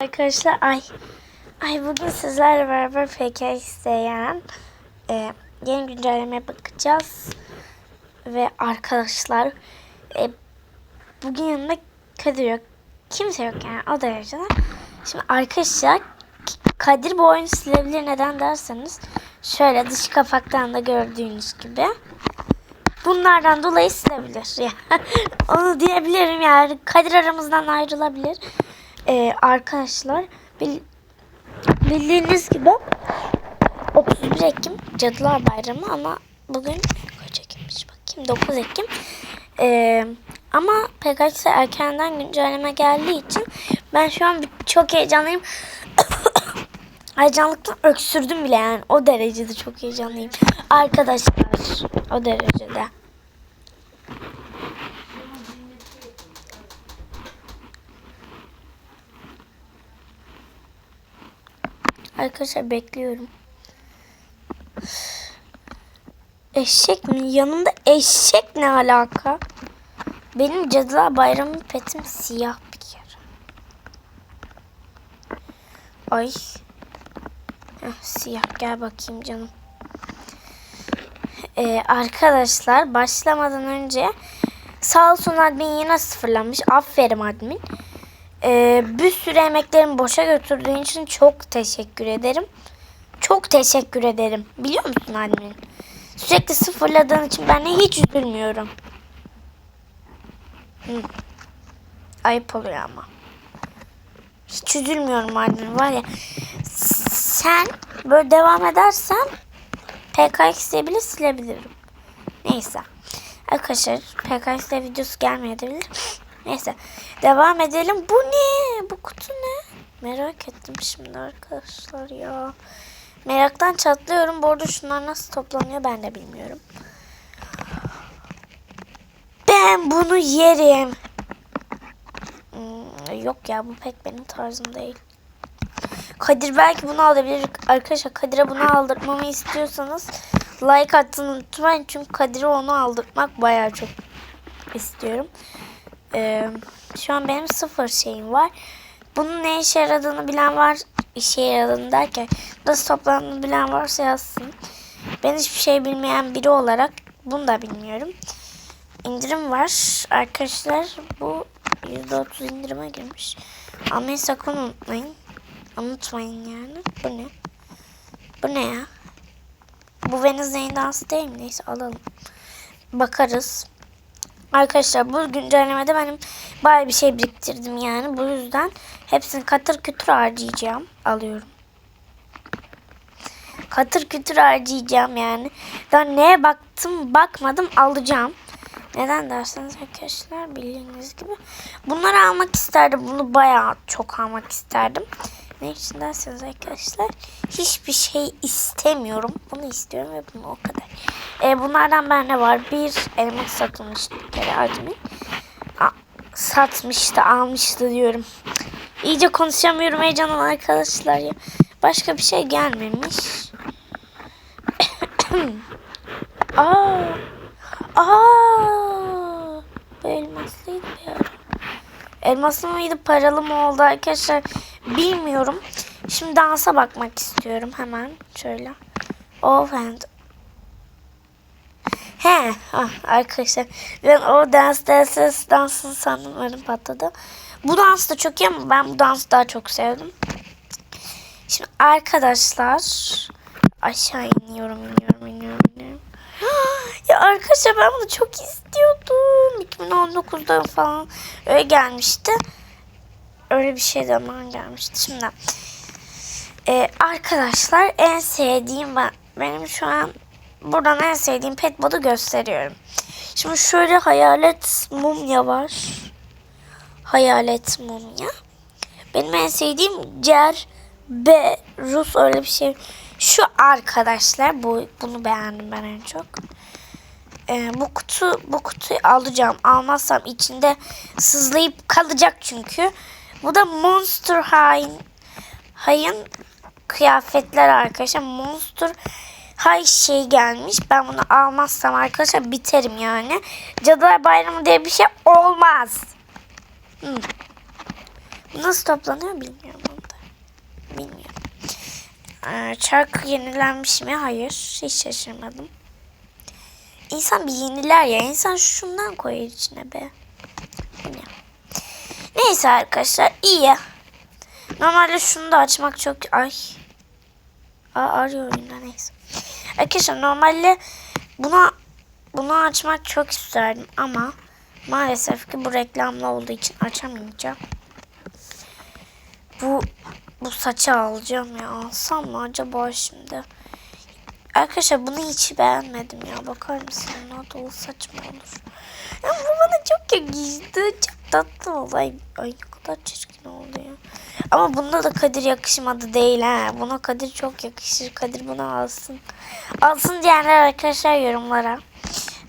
Arkadaşlar ay. Ay bugün sizlerle beraber PK isteyen e, yeni güncellemeye bakacağız. Ve arkadaşlar e, bugün yanımda Kadir yok. Kimse yok yani o derecede. Şimdi arkadaşlar Kadir bu oyunu silebilir neden derseniz şöyle dış kapaktan da gördüğünüz gibi. Bunlardan dolayı silebilir. Yani onu diyebilirim yani. Kadir aramızdan ayrılabilir ee, arkadaşlar bil- bildiğiniz gibi 31 Ekim Cadılar Bayramı ama bugün kaç Ekim'miş bakayım 9 Ekim. Ee, ama PKX erkenden güncelleme geldiği için ben şu an çok heyecanlıyım. Heyecanlıktan öksürdüm bile yani o derecede çok heyecanlıyım. Arkadaşlar o derecede Arkadaşlar bekliyorum. Eşek mi? Yanımda eşek ne alaka? Benim Cadılar Bayramı petim siyah bir kere. Ay. Heh, siyah gel bakayım canım. Ee, arkadaşlar başlamadan önce sağ olsun admin yine sıfırlanmış. Aferin admin. Ee, bir sürü emeklerimi boşa götürdüğün için çok teşekkür ederim. Çok teşekkür ederim. Biliyor musun admin? Sürekli sıfırladığın için ben de hiç üzülmüyorum. Hı. Ayıp oluyor ama. Hiç üzülmüyorum admin var ya. Sen böyle devam edersen PKX'de bile silebilirim. Neyse. Arkadaşlar PKX'de videosu gelmeyebilir. Neyse. Devam edelim. Bu ne? Bu kutu ne? Merak ettim şimdi arkadaşlar ya. Meraktan çatlıyorum. Bu arada şunlar nasıl toplanıyor ben de bilmiyorum. Ben bunu yerim. Hmm, yok ya bu pek benim tarzım değil. Kadir belki bunu alabilir. Arkadaşlar Kadir'e bunu aldırmamı istiyorsanız like atın unutmayın. Çünkü Kadir'e onu aldırmak bayağı çok istiyorum. Ee, şu an benim sıfır şeyim var. Bunun ne işe yaradığını bilen var. İşe yaradığını derken nasıl toplandığını bilen varsa yazsın. Ben hiçbir şey bilmeyen biri olarak bunu da bilmiyorum. İndirim var. Arkadaşlar bu %30 indirime girmiş. Almayı sakın unutmayın. Unutmayın yani. Bu ne? Bu ne ya? Bu Wednesday'in dansı değil mi? Neyse alalım. Bakarız. Arkadaşlar bu güncellemede benim bayağı bir şey biriktirdim yani. Bu yüzden hepsini katır kütür harcayacağım. Alıyorum. Katır kütür harcayacağım yani. Daha neye baktım bakmadım alacağım. Neden derseniz arkadaşlar bildiğiniz gibi. Bunları almak isterdim. Bunu bayağı çok almak isterdim. Ne için derseniz arkadaşlar hiçbir şey istemiyorum. Bunu istiyorum ve bunu o kadar. E, bunlardan bende var. Bir elmas satılmış bir kere admin. A, satmıştı almıştı diyorum. İyice konuşamıyorum heyecanla arkadaşlar ya. Başka bir şey gelmemiş. Aa, aa, elmaslıydı ya. Elmaslı mıydı paralı mı oldu arkadaşlar bilmiyorum. Şimdi dansa bakmak istiyorum hemen şöyle. Offhand. He ah, arkadaşlar ben o dans dans dansını sandım önüm patladı. Bu dans da çok iyi ama ben bu dansı daha çok sevdim. Şimdi arkadaşlar aşağı iniyorum iniyorum iniyorum iniyorum. Ya arkadaşlar ben bunu çok istiyordum. 2019'da falan öyle gelmişti. Öyle bir şey zaman gelmişti. Şimdi e, arkadaşlar en sevdiğim ben benim şu an buradan en sevdiğim pet modu gösteriyorum. Şimdi şöyle hayalet mumya var. Hayalet mumya. Benim en sevdiğim Cer B Rus öyle bir şey. Şu arkadaşlar bu bunu beğendim ben en çok. Ee, bu kutu bu kutuyu alacağım. Almazsam içinde sızlayıp kalacak çünkü. Bu da Monster High High'ın kıyafetler arkadaşlar. Monster High şey gelmiş. Ben bunu almazsam arkadaşlar biterim yani. Cadılar Bayramı diye bir şey olmaz. Hmm. Nasıl toplanıyor bilmiyorum onu. Bilmiyorum. Ee, çark yenilenmiş mi? Hayır. Hiç şaşırmadım. İnsan bir yeniler ya. İnsan şundan koyar içine be. Neyse arkadaşlar iyi. Normalde şunu da açmak çok... Ay. Aa, arıyor oyunda neyse. Arkadaşlar normalde buna bunu açmak çok isterdim ama maalesef ki bu reklamlı olduğu için açamayacağım. Bu bu saçı alacağım ya. Alsam mı acaba şimdi? Arkadaşlar bunu hiç beğenmedim ya. Bakar mısın? Ne dolu saç mı olur? Ya bu bana çok yakıştı. Çok tatlı oldu. Ay, ne kadar çirkin oldu ya. Ama bunda da Kadir yakışmadı değil ha. Buna Kadir çok yakışır. Kadir bunu alsın. Alsın diyenler arkadaşlar yorumlara.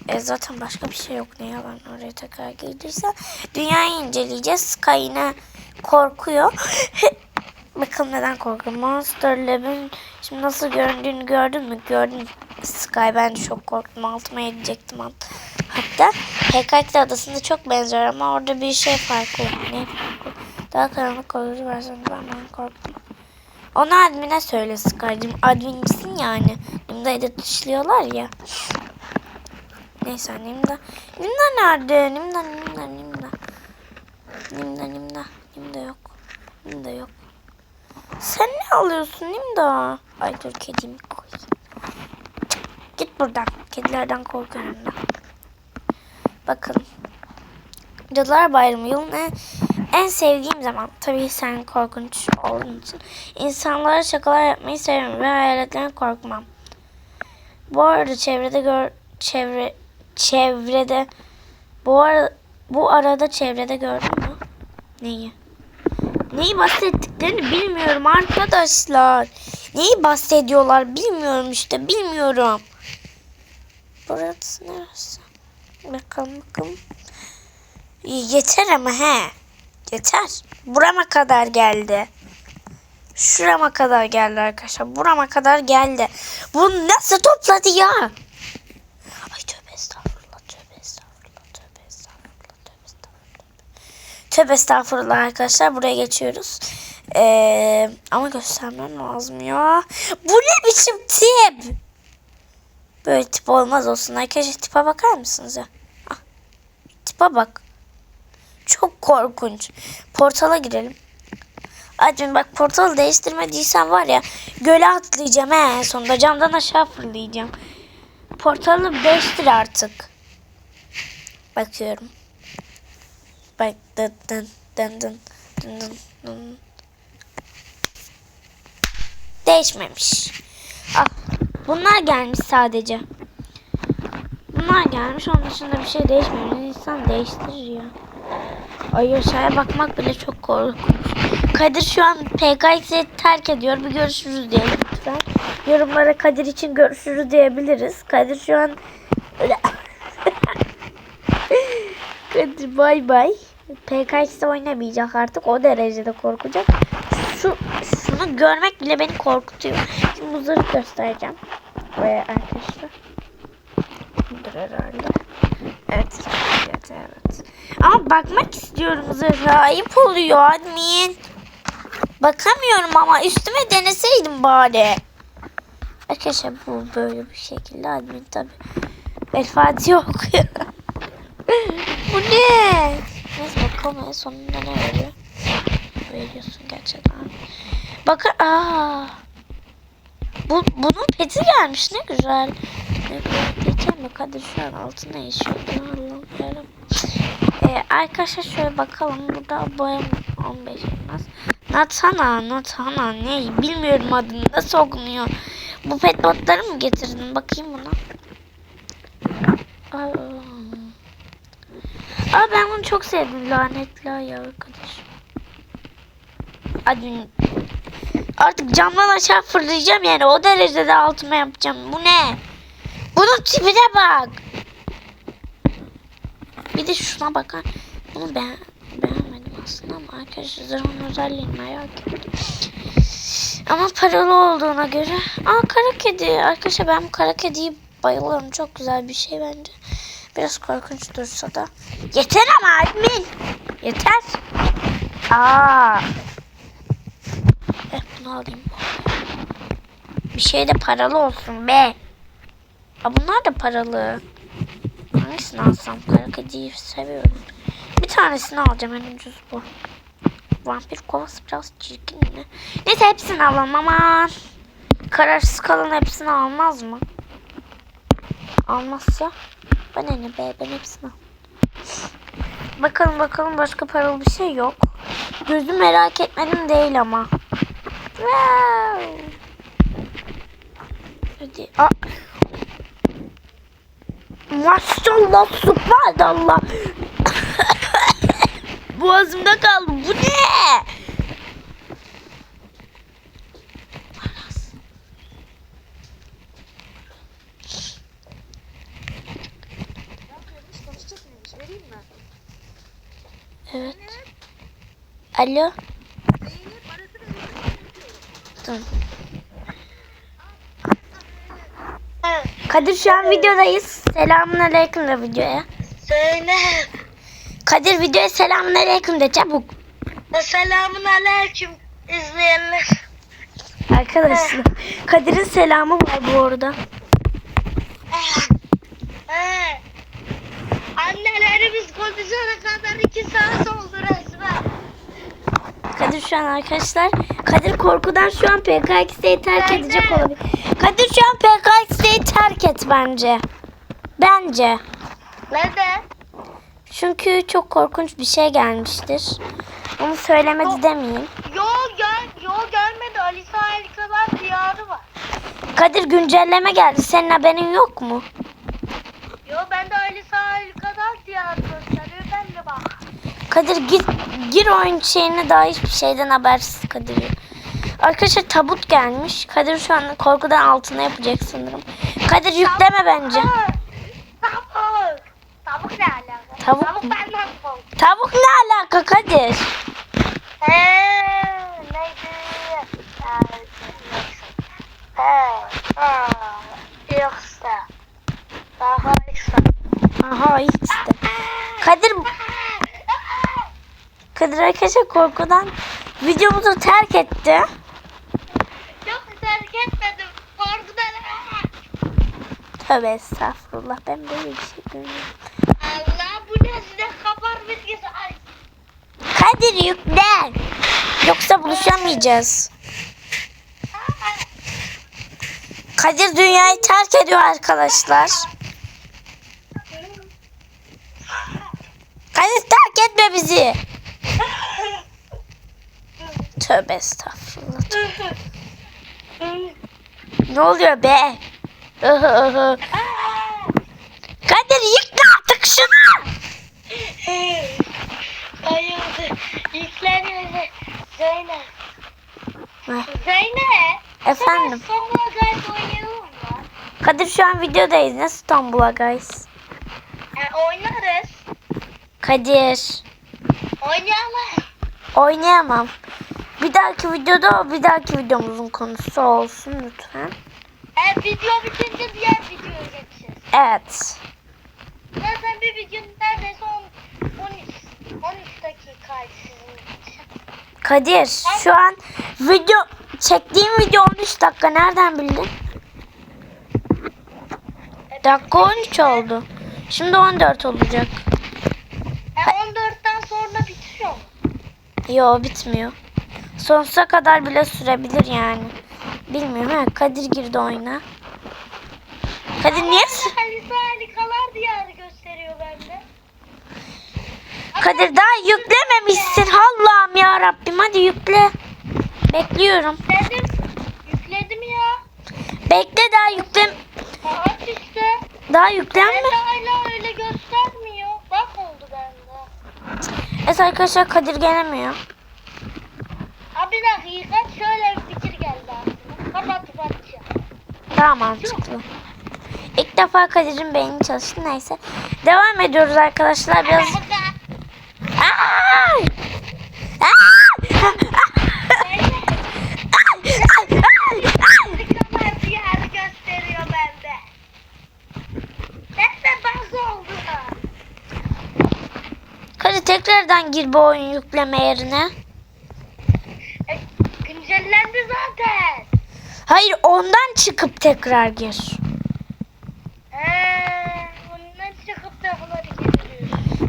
E, zaten başka bir şey yok. Ne yalan oraya tekrar gelirse. Dünyayı inceleyeceğiz. Sky yine korkuyor. Bakın neden korkuyor. Monster Lab'in şimdi nasıl göründüğünü gördün mü? Gördüm. Sky ben çok korktum. Altıma edecektim. Hatta PKK adasında çok benziyor ama orada bir şey farklı. Ne farklı? Daha karanlık korkucu versiyonu ben ben korktum. Onu admine söyle Sky'cim. Adminsin yani. Nimda'yı da dışlıyorlar ya. Neyse Nimda. Nimda nerede? Nimda, Nimda, Nimda. Nimda, Nimda. Nimda yok. Nimda yok. Sen ne alıyorsun Nimda? Ay dur kedimi koy. Git buradan. Kedilerden korkuyorum ben. Bakın. Cadılar Bayramı yılın en, en sevdiğim zaman. Tabii sen korkunç olduğun için. İnsanlara şakalar yapmayı seviyorum ve hayaletlerden korkmam. Bu arada çevrede gör çevre çevrede bu ara bu arada çevrede gördün mü? Neyi? Neyi bahsettiklerini bilmiyorum arkadaşlar. Neyi bahsediyorlar bilmiyorum işte bilmiyorum. Burası neresi? Bakalım bakalım. Yeter ama he. Yeter. Burama kadar geldi. Şurama kadar geldi arkadaşlar. Burama kadar geldi. Bu nasıl topladı ya? Ay tövbe estağfurullah. Tövbe estağfurullah. Tövbe estağfurullah. Tövbe estağfurullah. Tövbe estağfurullah arkadaşlar. Buraya geçiyoruz. Ee, ama göstermem lazım ya. Bu ne biçim tip? Böyle tip olmaz olsun. Arkadaşlar tipe bakar mısınız ya? Tipe bak. Çok korkunç. Portala girelim. Acun bak portalı değiştirmediysen var ya göle atlayacağım he sonunda camdan aşağı fırlayacağım. Portalı değiştir artık. Bakıyorum. Bak dın dın dın dın dın dın. Değişmemiş. Ah, bunlar gelmiş sadece. Bunlar gelmiş onun dışında bir şey değişmemiş. İnsan değiştirir ya. Ay aşağıya bakmak bile çok korkunç. Kadir şu an PKX'i terk ediyor. Bir görüşürüz diyelim lütfen. Yorumlara Kadir için görüşürüz diyebiliriz. Kadir şu an Kadir bay bay. PKX'de oynamayacak artık. O derecede korkacak. Şu şunu görmek bile beni korkutuyor. Şimdi bu zırhı göstereceğim. Buraya arkadaşlar. Herhalde. Evet. Evet, evet. Ama bakmak istiyorum zırha. Ayıp oluyor admin. Bakamıyorum ama üstüme deneseydim bari. Arkadaşlar bu böyle bir şekilde admin tabi. El Fatiha okuyor. bu ne? Neyse bakalım en sonunda ne veriyor. Veriyorsun gerçekten. Bakın aa. Bu, bunun peti gelmiş ne güzel. Ne güzel diyeceğim de Kadir şu an altına yaşıyor. Yarabbim. Ee, arkadaşlar şöyle bakalım. Burada boyam 15 olmaz. Natana, Natana ne? Bilmiyorum adını. Nasıl okunuyor? Bu pet botları mı getirdin? Bakayım buna. Aa, Aa ben bunu çok sevdim. Lanetli ya arkadaş. Hadi Artık camdan aşağı fırlayacağım yani. O derecede altıma yapacağım. Bu ne? Bunun tipine bak. Bir de şuna bakar. Bunu ben beğenmedim aslında ama arkadaşlar zırhın özelliğini merak ettim. Ama paralı olduğuna göre. Aa kara kedi. Arkadaşlar ben bu kara kediyi bayılıyorum. Çok güzel bir şey bence. Biraz korkunç dursa da. Yeter ama admin. Yeter. Aa. Eh, bunu alayım. Bir şey de paralı olsun be. Aa, bunlar da paralı. Hangisini alsam? Kara kediyi seviyorum. Bir tanesini alacağım en ucuz bu. Vampir kovası biraz çirkin mi? Neyse hepsini alalım ama kararsız kalan hepsini almaz mı? Almazsa bana ne be ben hepsini al. Bakalım bakalım başka paralı bir şey yok. Gözü merak etmedim değil ama. Wow. Hadi. Aa. Maşallah subhanallah. Boğazımda kaldı. Bu ne? Evet. Alo. Tamam. Kadir şu an videodayız. Selamun aleyküm de videoya. Söyle. Kadir videoya selamun aleyküm de çabuk. Selamun aleyküm izleyenler. Arkadaşlar Kadir'in selamı var bu arada. He. Annelerimiz konuşana kadar iki saat oldu resmen. Kadir şu an arkadaşlar. Kadir korkudan şu an PKX'yi terk Ben de. edecek olabilir. Kadir şu an PKX'yi terk et bence. Bence. Neden? Çünkü çok korkunç bir şey gelmiştir. Onu söylemedi demeyeyim. Yo gel, yo gelmedi. Alisa Harikalar diyarı var. Kadir güncelleme geldi. Senin haberin yok mu? Yo ben de Alisa Harikalar diyarı gösteriyor. Ben de bak. Kadir gir, gir oyun şeyine daha hiçbir şeyden habersiz Kadir. Arkadaşlar tabut gelmiş. Kadir şu an korkudan altına yapacak sanırım. Kadir yükleme bence. Tavuk. Tavuk ne alaka? Tavuk Tavuk benden. Tavuk ne alaka Kadir? He, neydi? Ha, He, ha, yoksa. Daha yoksa. Aha işte. Kadir Kadir arkadaşlar korkudan videomuzu terk etti. Yok terk etmedim. Korkudan. Tövbe estağfurullah ben böyle bir şey görmüyorum. Allah bu ne size kapar bilgisi. Ay. Kadir yüklen. Yoksa buluşamayacağız. Kadir dünyayı terk ediyor arkadaşlar. Kadir terk etme bizi. Tövbe estağfurullah. Ne oluyor be? Kadir yükle artık şunu. Bayıldı. Yükleniyor. Zeynep. Zeynep. Efendim? Oynayalım mı? Kadir şu an videodayız. Ne İstanbul'a guys? E, oynarız. Kadir. Oynayalım. Oynayamam. Dahaki videoda bir dahaki videomuzun konusu olsun lütfen. E, video bitince diğer videoya geçeceğiz. Evet. Zaten bir video neredeyse 10, 13, 13 dakikaydı sizin için. Kadir şu an video çektiğim video 13 dakika nereden bildin? E, Dakika 13 oldu. Şimdi 14 olacak. E, 14'ten sonra bitiyor mu? Yo bitmiyor. Sonsuza kadar bile sürebilir yani. Bilmiyorum ha Kadir girdi oyuna. Kadir niye? Halisa harikalar diyarı gösteriyor bende. Kadir daha yüklememişsin. Allah'ım ya Rabbim hadi yükle. Bekliyorum. Dedim, yükledim ya. Bekle daha yükle. Aç işte. Daha yüklenme. Bende hala öyle göstermiyor. Bak oldu bende. Evet arkadaşlar Kadir gelemiyor. Bir dakika şöyle bir fikir geldi aklıma. Kapatıp. Daha mantıklı. İlk defa Kadir'in beyni çalıştı. Neyse. Devam ediyoruz arkadaşlar. Biraz... Ay! Tekrardan tekrardan gir bu oyun yükleme yerine. E, güncellendi zaten. Hayır ondan çıkıp tekrar gir. Çıkıp.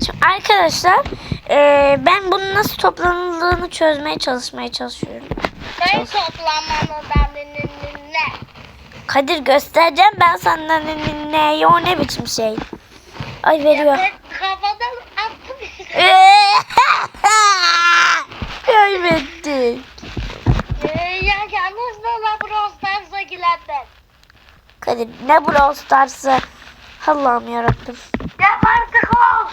Şimdi arkadaşlar eee, ben bunun nasıl toplanıldığını çözmeye çalışmaya çalışıyorum. Ben toplanmanın ne? Kadir göstereceğim ben sana ne, ne, ne, o ne biçim şey. Ay veriyor. Ben kafadan attım işte. Ya yalnız da la Brawl Stars'a girenler. Kadir ne Brawl Stars'ı. Allah'ım yarabbim. Ya artık ol.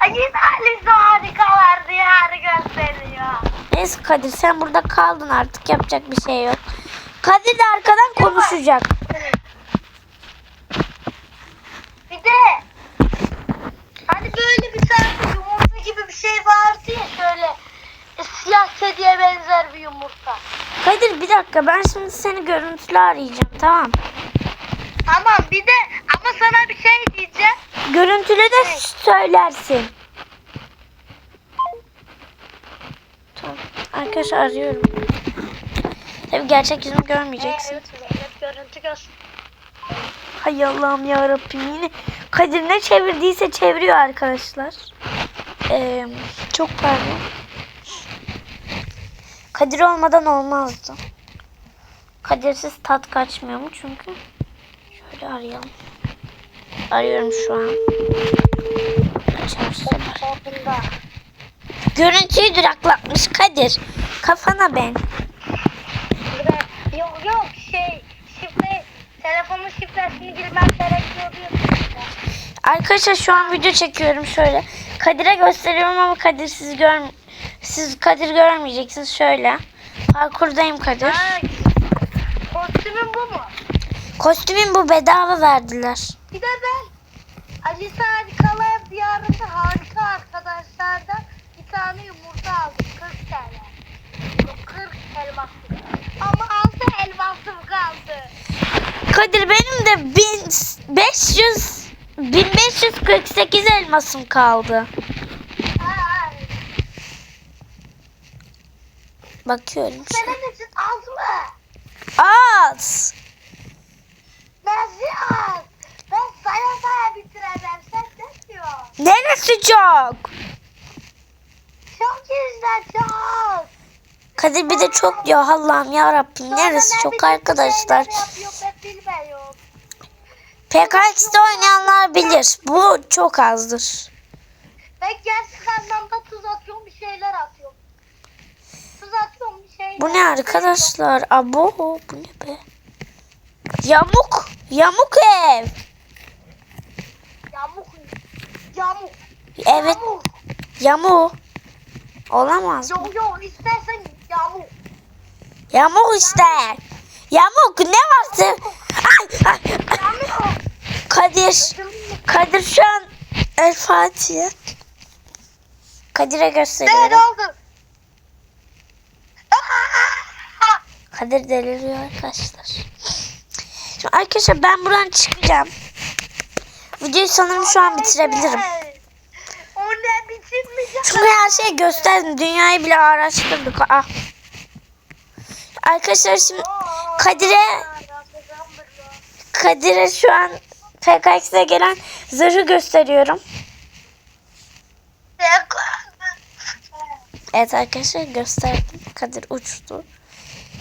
Ay yine Alice harikalar diyarı gösteriyor. Neyse Kadir sen burada kaldın artık yapacak bir şey yok. Kadir de arkadan konuşacak. Bir de hani böyle bir tane yumurta gibi bir şey vardı ya şöyle siyah kediye benzer bir yumurta. Kadir bir dakika ben şimdi seni görüntülü arayacağım tamam. Tamam bir de ama sana bir şey diyeceğim. Görüntülü de söylersin. Tamam. Arkadaşlar arıyorum. Tabii gerçek yüzümü görmeyeceksin. Evet, evet, görüntü göster. Hay Allah'ım ya Rabbim yine Kadir ne çevirdiyse çeviriyor arkadaşlar. Ee, çok pardon. Kadir olmadan olmazdı. Kadirsiz tat kaçmıyor mu çünkü? Şöyle arayalım. Arıyorum şu an. Açarsa. Görüntüyü duraklatmış Kadir. Kafana ben. Yok yok şey şifre telefonun şifresini girmem gerekiyor. Arkadaşlar şu an video çekiyorum şöyle. Kadir'e gösteriyorum ama Kadir siz gör siz Kadir görmeyeceksiniz şöyle. Parkurdayım Kadir. Ha, kostümün bu mu? Kostümüm bu bedava verdiler. Bir de ben Alice Harikalar Diyarı'nda harika arkadaşlardan bir tane yumurta aldım. 40 TL. Bu 40 elmaslı. Ama 6 elmasım kaldı. Kadir benim de 1500 1548 elmasım kaldı. Ha, Bakıyorum. senin için az mı? Az. Nasıl az? Ben saya saya bitireceğim. Sen ne diyorsun? Neresi çok? Çok güzel çok. Kadir bir de çok diyor Allah'ım ya Rabbim neresi çok arkadaşlar. ben. PKX'de oynayanlar bilir. Bu çok azdır. Ben gerçek anlamda tuz atıyorum bir şeyler atıyorum. Tuz atıyorum bir şeyler. Bu ne arkadaşlar? Abo bu ne be? Yamuk. Yamuk ev. Yamuk. Yamuk. Evet Yamuk. yamuk. Olamaz? Yok yok istersen yamuk. Yamuk işte. Yamuk ne varsa. Ay, ay. Yamuk. Kadir. Kadir şu an El Fatih. Kadir'e gösteriyorum. oldu? Kadir deliriyor arkadaşlar. Şimdi arkadaşlar ben buradan çıkacağım. Videoyu sanırım şu an bitirebilirim. Çünkü her şeyi gösterdim. Dünyayı bile araştırdık. Ah. Arkadaşlar şimdi Kadir'e Kadir'e şu an PKX'de gelen zırhı gösteriyorum. Evet arkadaşlar gösterdim. Kadir uçtu.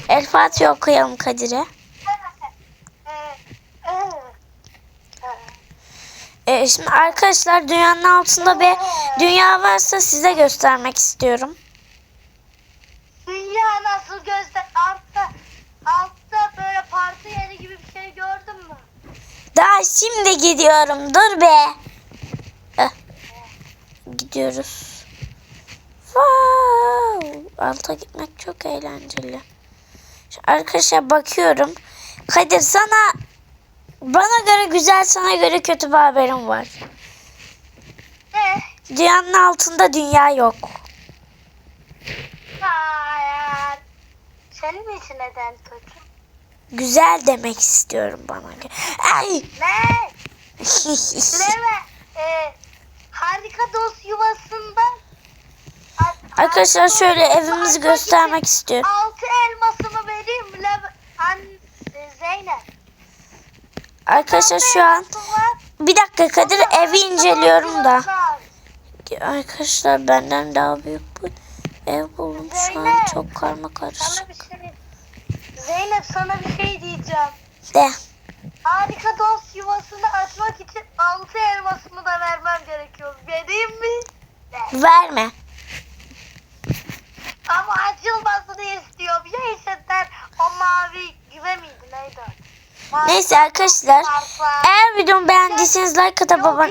El Fatiha okuyalım Kadir'e. Ee, şimdi arkadaşlar dünyanın altında bir dünya varsa size göstermek istiyorum. Dünya nasıl göster? Altta, altta böyle parti yeri gibi bir şey gördün mü? Daha şimdi gidiyorum. Dur be. Eh. Gidiyoruz. Wow. Alta gitmek çok eğlenceli. Şu arkadaşlar bakıyorum. Kadir sana bana göre güzel sana göre kötü bir haberim var. Ne? Dünyanın altında dünya yok. Hayır. Senin için neden kötü? Güzel demek istiyorum bana. Ay. Ne? Leve, e, harika dost yuvasında Arkadaşlar şöyle evimizi göstermek istiyorum. Altı elmasımı vereyim mi? lan? An e, Zeynep. Arkadaşlar şu an bir dakika Kadir evi inceliyorum da. Arkadaşlar benden daha büyük bir ev buldum. Şu an çok karma karışık. Şey Zeynep sana bir şey diyeceğim. De. Harika dost yuvasını açmak için altı elmasımı da vermem gerekiyor. Vereyim mi? De. Verme. Ama açılmasını istiyorum. Ya işletler o mavi güve miydi neydi? Mavi Neyse arkadaşlar. Eğer videomu beğendiyseniz like atıp abone...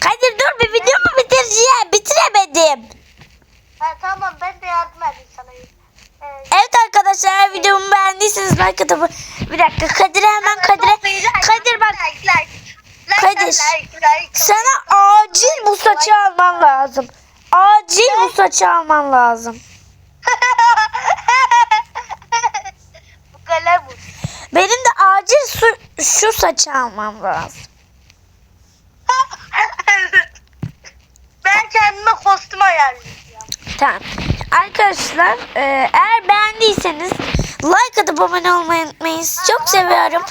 Kadir dur bir videomu bitireceğim. Bitiremedim. Ha, tamam ben de yardım edeyim sana. Ee, Evet arkadaşlar videomu beğendiyseniz like atıp... Bir dakika Kadir'e hemen Kadir'e... Kadir bak Kadir, sana acil bu saçı alman lazım. Acil bu saçı alman lazım. Bu kalem bu. Benim de acil su, şu saçı almam lazım. ben kendime kostüm ayarlayacağım. Tamam. Arkadaşlar e, eğer beğendiyseniz like atıp abone olmayı unutmayın. Çok seviyorum.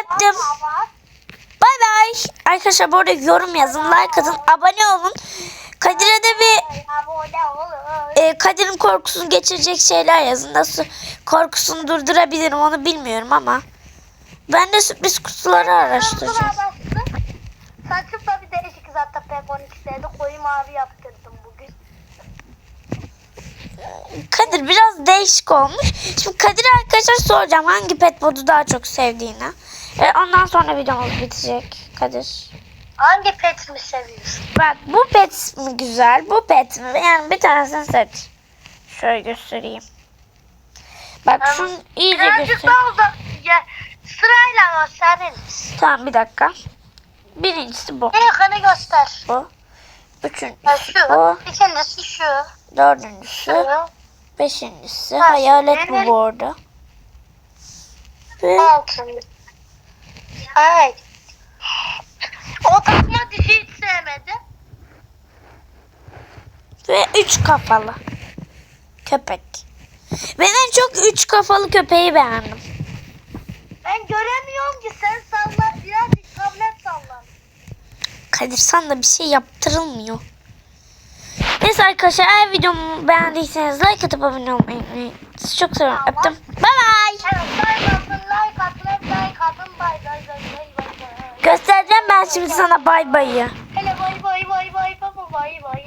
Öptüm. Bay bay. Arkadaşlar bu arada yorum yazın, like atın, abone olun. Kadir'e de bir e, Kadir'in korkusunu geçirecek şeyler yazın. Nasıl korkusunu durdurabilirim onu bilmiyorum ama. Ben de sürpriz kutuları araştıracağım. Saçım da bir değişik zaten pek 12'deydi. Koyu mavi yaptırdım bugün. Kadir biraz değişik olmuş. Şimdi Kadir arkadaşlar soracağım hangi pet modu daha çok sevdiğini. E, ondan sonra videomuz bitecek Kadir. Hangi pet mi seviyorsun? Bak bu pet mi güzel bu pet mi? Yani bir tanesini seç. Şöyle göstereyim. Bak Tamam. şunu iyice Birazcık göster. da ya, sırayla gösteririz. Tamam bir dakika. Birincisi bu. En yakını göster. Bu. Ya Üçüncüsü şu, bu. ikincisi şu. Dördüncüsü. Şu. Beşincisi. Ha, Hayalet bu benim- bu arada. Ve Altıncı. Ay. O takma dişi hiç sevmedim. Ve üç kafalı. Köpek. Ben en çok üç kafalı köpeği beğendim. Ben göremiyorum ki sen salla. Birazcık tablet salla. Kadir sana da bir şey yaptırılmıyor. Neyse arkadaşlar eğer videomu beğendiyseniz like atıp abone olmayı unutmayın. Sizi çok seviyorum. Tamam. Öptüm. Bye bye. Evet, like atın, like atın, like atın. Bay bay bay bay. Göstereceğim ben şimdi sana bay bayı. Hele bay bay bay bay bay bay bay.